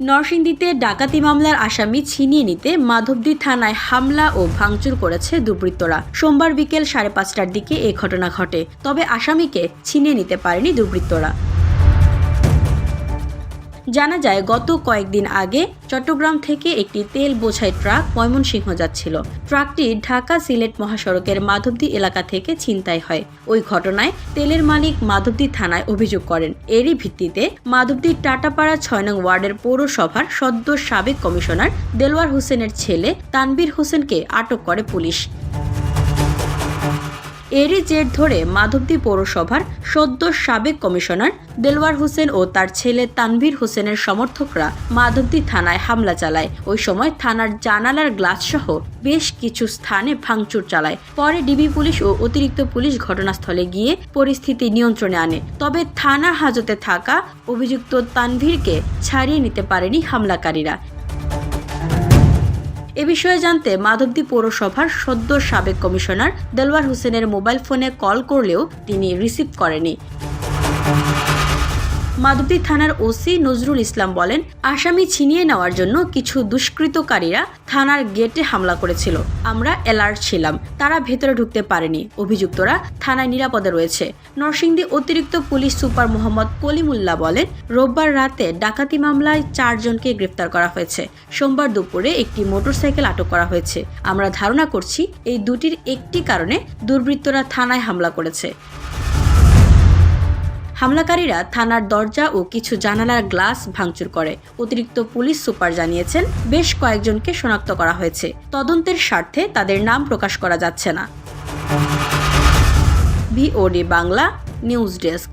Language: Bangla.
নরসিংদীতে ডাকাতি মামলার আসামি ছিনিয়ে নিতে মাধবদী থানায় হামলা ও ভাঙচুর করেছে দুর্বৃত্তরা। সোমবার বিকেল সাড়ে পাঁচটার দিকে এ ঘটনা ঘটে। তবে আসামিকে ছিনিয়ে নিতে পারেনি দুর্বৃত্তরা। জানা যায়, গত কয়েকদিন আগে চট্টগ্রাম থেকে একটি তেল বোঝাই ট্রাক ময়মনসিংহ যাচ্ছিল। ট্রাকটি ঢাকা সিলেট মহাসড়কের মাধবদী এলাকা থেকে ছিনতাই হয়। ওই ঘটনায় তেলের মালিক মাধবদী থানায় অভিযোগ করেন। এরই ভিত্তিতে মাধবদী টাটাপাড়া ছয় নং ওয়ার্ডের পৌরসভার সদ্য সাবেক কমিশনার দেলওয়ার হোসেনের ছেলে তানবীর হোসেনকে আটক করে পুলিশ। এরই জের ধরে মাধবদী পৌরসভার সদ্য সাবেক কমিশনার দেলওয়ার হোসেন ও তার ছেলে তানভীর হোসেনের সমর্থকরা মাধবদী থানায় হামলা চালায়। ওই সময় থানার জানালার গ্লাস সহ বেশ কিছু স্থানে ভাঙচুর চালায়। পরে ডিবি পুলিশ ও অতিরিক্ত পুলিশ ঘটনাস্থলে গিয়ে পরিস্থিতি নিয়ন্ত্রণে আনে। তবে থানা হাজতে থাকা অভিযুক্ত তানভীরকে ছাড়িয়ে নিতে পারেনি হামলাকারীরা। এ বিষয়ে জানতে মাধবদী পৌরসভার সদ্য সাবেক কমিশনার দেলওয়ার হোসেনের মোবাইল ফোনে কল করলেও তিনি রিসিভ করেনি। মাধবদী থানার ওসি নজরুল ইসলাম বলেন, আসামি ছিনিয়ে নেওয়ার জন্য কিছু দুষ্কৃতকারীরা থানার গেটে হামলা করেছিল। আমরা অ্যালার্ট ছিলাম। তারা ভেতরে ঢুকতে পারেনি। অভিযুক্তরা থানায় নিরাপদে রয়েছে। নরসিংদী অতিরিক্ত পুলিশ সুপার মোহাম্মদ কলিমুল্লাহ বলেন, রোববার রাতে ডাকাতি মামলায় চারজনকে গ্রেফতার করা হয়েছে। সোমবার দুপুরে একটি মোটরসাইকেল আটক করা হয়েছে। আমরা ধারণা করছি, এই দুটির একটি কারণে দুর্বৃত্তরা থানায় হামলা করেছে। হামলাকারীরা থানার দরজা ও কিছু জানালার গ্লাস ভাঙচুর করে। অতিরিক্ত পুলিশ সুপার জানিয়েছেন, বেশ কয়েকজনকে শনাক্ত করা হয়েছে। তদন্তের স্বার্থে তাদের নাম প্রকাশ করা যাচ্ছে না। BOD Bangla, news desk.